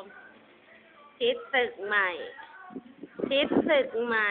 มทิศตึกใหม่ทิศตึกใหม่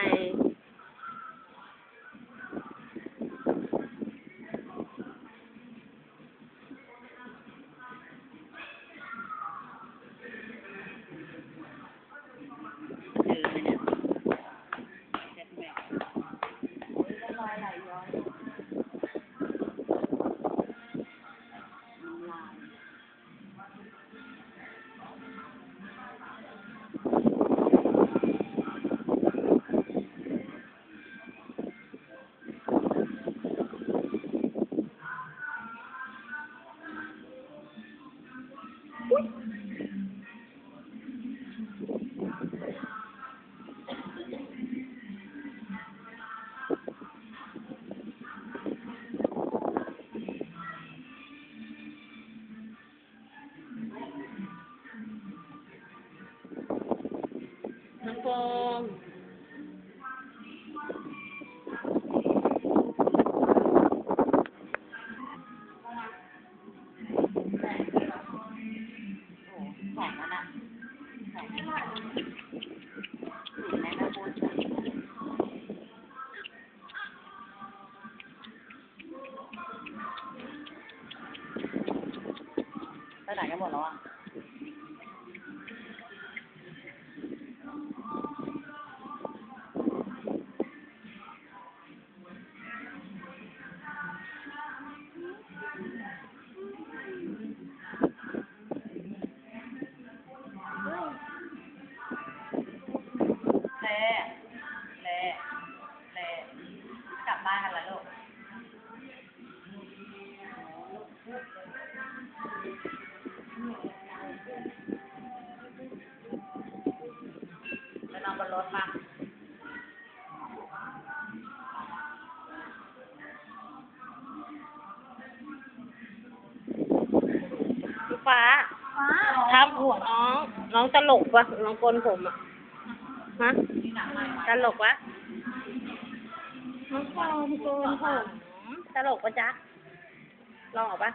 南风。ไปไหนกันหมดแล้วอ่ะ รถมาลูกฟ้าทับหัวน้อง น้องตลกปะน้องโกนผมอะฮะตลกปะน้องโกนโกนผมตลกปะจ๊ะลองออกปะ